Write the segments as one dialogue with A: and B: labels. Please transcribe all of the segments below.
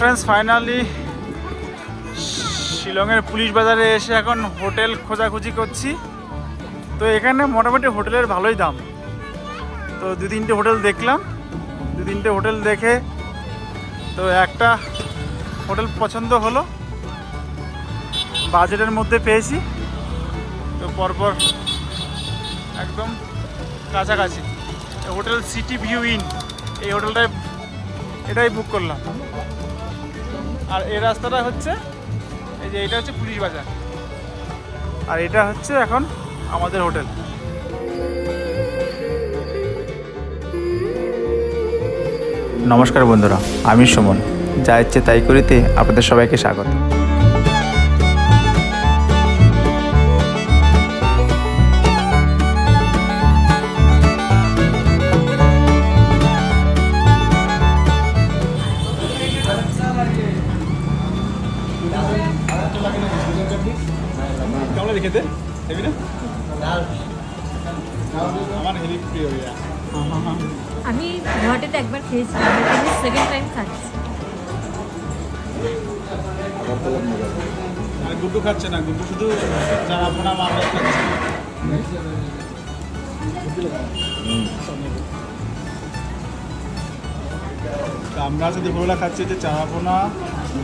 A: Friends finally শিলংয়ের police বাজারে এসে এখন হোটেল খোঁজাখুঁজি করছি। তো এখানে মোটামুটি হোটেলের ভালোই দাম। তো দু তিনটে হোটেল দেখলাম। দু তিনটে হোটেল দেখে তো একটা হোটেল পছন্দ হলো। বাজেটের মধ্যে পেয়েছি। তো পরপর একদম কাছাকাছি। Hotel city view inn. এই হোটেলটায় এটাই বুক করলাম। আর এই রাস্তাটা হচ্ছে, এই যে এটা হচ্ছে পুলিশ বাজার। আর এটা হচ্ছে এখন আমাদের হোটেল। নমস্কার বন্ধুরা, আমি সুমন। যা ইচ্ছে তাই করিতে আপনাদের সবাইকে স্বাগত। কেমন খেতে? হেবি না? আমার হেবি প্রিয় ইয়া।
B: আমি গুয়াহাটিতে একবার আমি সেকেন্ড টাইম খাচ্ছি।
A: আর গুড্ডু খাচ্ছে না গুড্ডু শুধু জানাপোনা মামলা খাচ্ছে। আমরা আজকে দুপুরবেলা খাচ্ছি যে চারাপোনা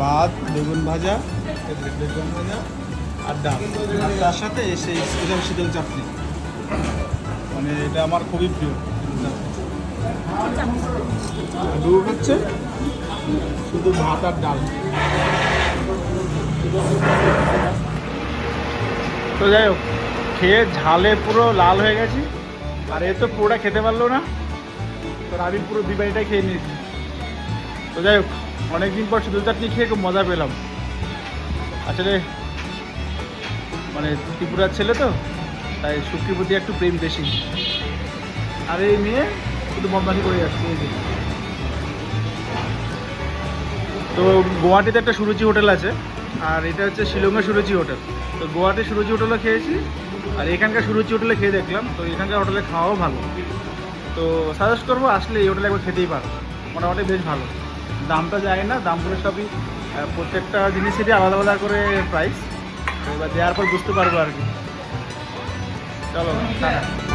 A: ভাত বেগুন ভাজা আর ডাল। তার সাথে শীতল চাটনি। মানে এটা আমার খুবই প্রিয়। আর শুধু ভাত আর ডাল। তো যাই হোক, খেয়ে ঝালে পুরো লাল হয়ে গেছি। আর এ তো পুরোটা খেতে পারল না। তো আমি পুরো দুই খেয়ে নিয়েছি। তো যাই হোক, অনেকদিন পর শুধু চাটনি খেয়ে খুব মজা পেলাম। আসলে মানে ত্রিপুরার ছেলে তো, তাই শুক্তির প্রতি একটু প্রেম বেশি। আর এই মেয়ে শুধু বদমাশি করে যাচ্ছে, এই যে। তো গুয়াহাটিতে একটা সুরুচি হোটেল আছে, আর এটা হচ্ছে শিলংয়ের সুরুচি হোটেল। তো গুয়াহাটির সুরুচি হোটেলে খেয়েছি, আর এখানকার সুরুচি হোটেলে খেয়ে দেখলাম, তো এখানকার হোটেলে খাওয়াও ভালো। তো সাজেস্ট করব আসলে এই হোটেলে একবার খেতেই পারো, মোটামুটি বেশ ভালো। দামটা যায় না দামগুলো সবই প্রত্যেকটা জিনিসেরই আলাদা আলাদা করে প্রাইস এবার দেওয়ার পর বুঝতে পারব আর কি। চলো টাটা